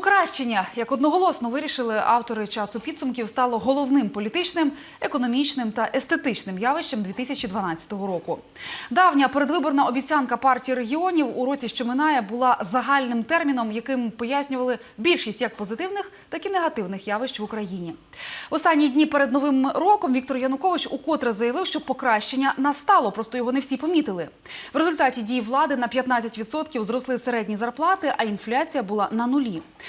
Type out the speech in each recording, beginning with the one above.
Покращення, як одноголосно вирішили автори часу підсумків, стало головним політичним, економічним та естетичним явищем 2012 року. Давня передвиборна обіцянка партії регіонів у році, що минає, була загальним терміном, яким пояснювали більшість як позитивних, так і негативних явищ в Україні. В останні дні перед новим роком Віктор Янукович укотре заявив, що покращення настало, просто його не всі помітили. В результаті дій влади на 15% зросли середні зарплати, а інфляція була на нулі.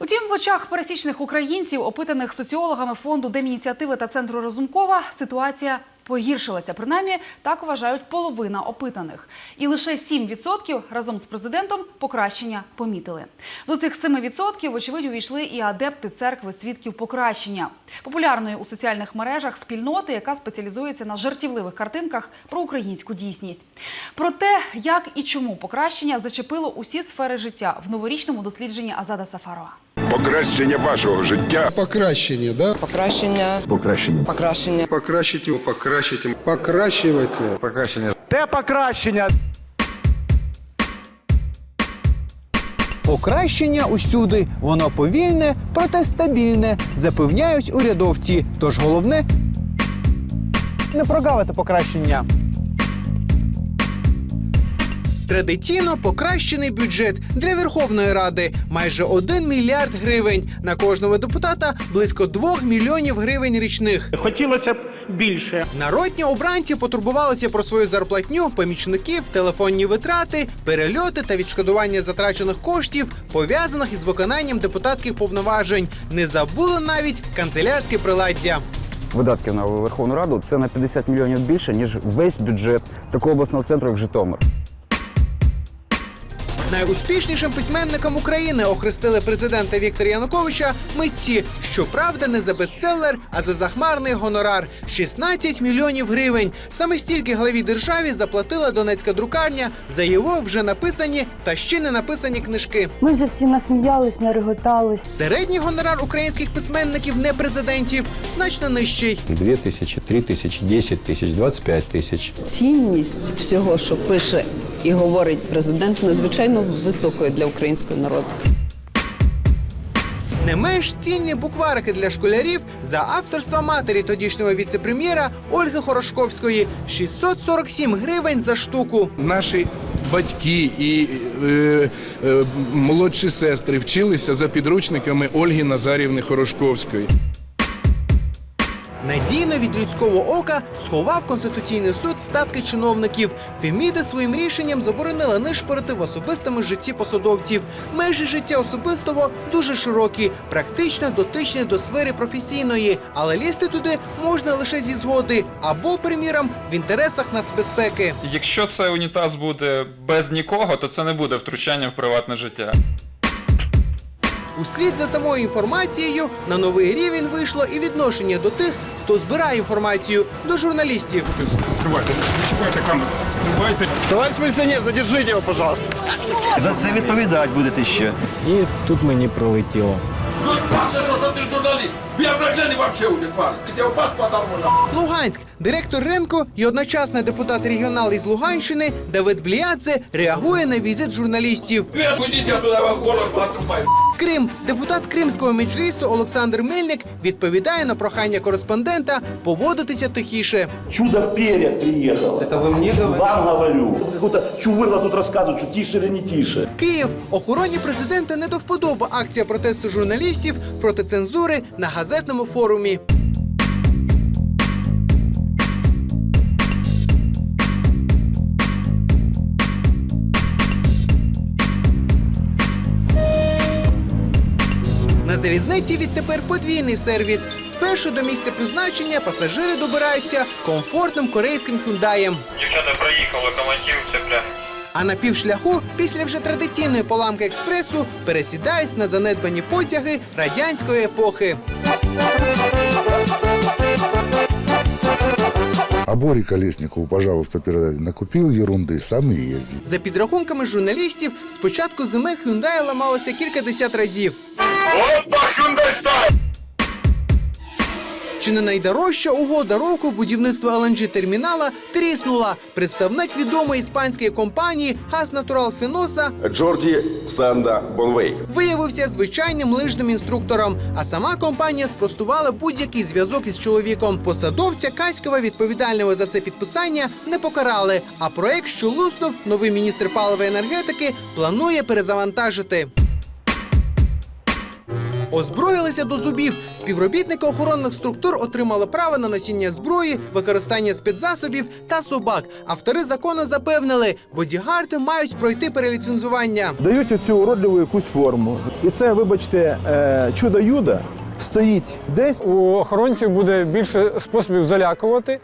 Утім, в очах пересічних українців, опитаних соціологами фонду Демініціативи та центру Разумкова, ситуація погіршилася. Принаймні, так вважають половина опитаних. І лише 7% разом з президентом покращення помітили. До цих 7% вочевидь увійшли і адепти церкви свідків покращення, популярної у соціальних мережах спільноти, яка спеціалізується на жартівливих картинках про українську дійсність. Про те, як і чому покращення зачепило усі сфери життя в новорічному дослідженні Азада Сафарова. Покращення вашого життя Покращення, да? Покращення. Покращення. Покращення. Покращить его, покращить им. Покращивайте. Те покращення. Покращення усюди. Воно повільне, проте стабільне, запевняють урядовці. Тож головне не прогавити покращення. Традиційно покращений бюджет для Верховної Ради майже 1 мільярд гривень. На кожного депутата близько 2 мільйонів гривень річних. Хотілося б більше. Народні обранці потурбувалися про свою зарплатню, помічників, телефонні витрати, перельоти та відшкодування затрачених коштів, пов'язаних із виконанням депутатських повноважень. Не забули навіть канцелярське приладдя. видатків на Верховну Раду це на 50 мільйонів більше, ніж весь бюджет такого обласного центру, як Житомир. Найуспішнішим письменником України охрестили президента Віктора Януковича митці. Щоправда, не за бестселер, а за захмарний гонорар 16 мільйонів гривень. Саме стільки главі державі заплатила Донецька друкарня за його вже написані та ще не написані книжки. Ми вже всі насміялись, нареготались. Середній гонорар українських письменників не президентів значно нижчий. 2 тисячі, 3 тисячі, 10 тисяч, 25 тисяч. Цінність всього, що пише і говорить президент, надзвичайно високою для українського народу. Не менш цінні букварики для школярів за авторства матері тодішнього віцепрем'єра Ольги Хорошковської 647 гривень за штуку. Наші батьки і е, е, молодші сестри вчилися за підручниками Ольги Назарівни Хорошковської. Надійно від людського ока сховав Конституційний суд статки чиновників. Феміди своїм рішенням заборонила нишпорити в особистому житті посадовців. Межі життя особистого дуже широкі, практично дотичні до сфери професійної, але лізти туди можна лише зі згоди або, приміром, в інтересах нацбезпеки. Якщо це унітаз буде без нікого, то це не буде втручання в приватне життя. Услід за самою інформацією на новий рівень вийшло і відношення до тих, хто збирає інформацію до журналістів. Стривайте, чекайте камеру. Стривайте. Товариш міліціонер, задержіть його, пожалуйста. За це відповідати будете ще. І тут мені пролетіло. Луганськ, директор ринку і одночасно депутат регіонал із Луганщини Давид Бліадзе реагує на візит журналістів. Крим, депутат Кримського меджлісу Олександр Мельник відповідає на прохання кореспондента поводитися тихіше. Чудо в перьях приехало. Это вы мне говорите? Вам говорю. Какую-то чувырла тут рассказывают, что тише или не тише. Київ охороні президента не до вподоби акція протесту журналістів проти цензури на газетному форумі. На залізниці відтепер подвійний сервіс. Спершу до місця призначення пасажири добираються комфортним корейським хюндаєм. Дівчата проїхав локомотив, цепля. А на півшляху, після вже традиційної поламки експресу, пересідають на занедбані потяги радянської епохи. А Борі Колесникову, пожалуйста, передайте. Накупив ерунди, сам і їздить. За підрахунками журналістів, з початку зими Hyundai ламалося кілька десят разів. Чи не найдорожча угода року будівництва ЛНЖ термінала тріснула. Представник відомої іспанської компанії Газ Натурал Феноса Джорді Санда Бонвей. виявився звичайним лижним інструктором. А сама компанія спростувала будь-який зв'язок із чоловіком. Посадовця Каськова, відповідального за це підписання, не покарали. А проект, що луснув, новий міністр палива і енергетики планує перезавантажити. Озброїлися до зубів. Співробітники охоронних структур отримали право на носіння зброї, використання спецзасобів та собак. Автори закону запевнили, бодігарди мають пройти переліцензування. Дають оцю уродливу якусь форму. І це, вибачте, е, чудо-юдо стоїть десь. У охоронців буде більше способів залякувати.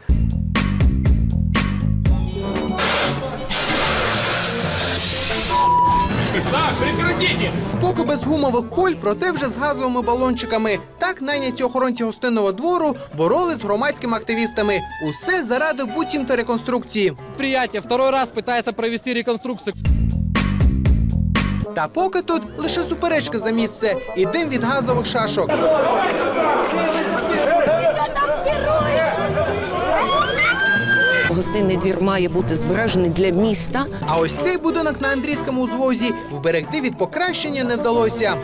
Поки без гумових куль, проте вже з газовими балончиками. Так найняті охоронці гостинного двору боролись з громадськими активістами. Усе заради буцімто реконструкції. Предприятие второй раз пытается провести реконструкцию. Та поки тут лише суперечка за місце і дим від газових шашок. Гостинний двір має бути збережений для міста. А ось цей будинок на Андрійському узвозі вберегти від покращення не вдалося.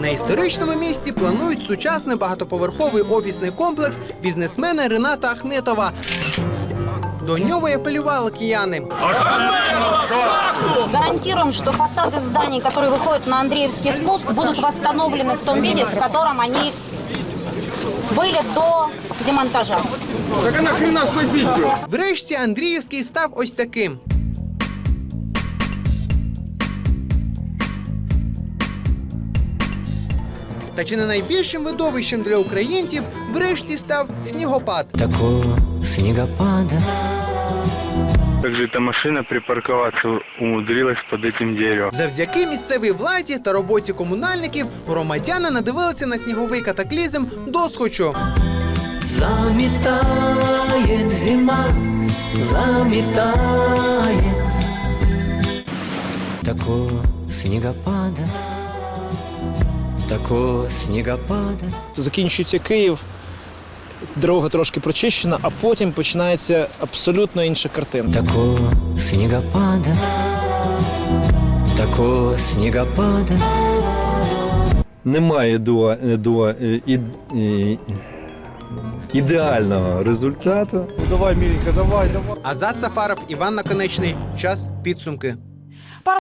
На історичному місці планують сучасний багатоповерховий офісний комплекс бізнесмена Рената Ахметова. До нього й апелювали кияни. Гарантируем, что фасады зданий, которые выходят на Андреевский спуск, будут восстановлены в том виде, в котором они были до демонтажа. Так а нахрена сносить його? Врешті Андріївський став ось таким. Та чи не найбільшим видовищем для українців врешті став снігопад? Такого снегопада. Же эта машина припарковаться умудрилась под этим деревом? Завдяки місцевій владі та роботі комунальників громадяни надивилися на сніговий катаклізм досхочу. Заметает зима, заметает. Такого снегопада, такого снегопада. Закінчується Київ, дорога трошки прочищена, а потім починається абсолютно інша картина. Такого снегопада, такого снегопада. Немає до, до е, і, і, ідеального результату. Давай, Міленька, давай, давай. Азат Сафаров, Іван Наконечний. Час підсумки.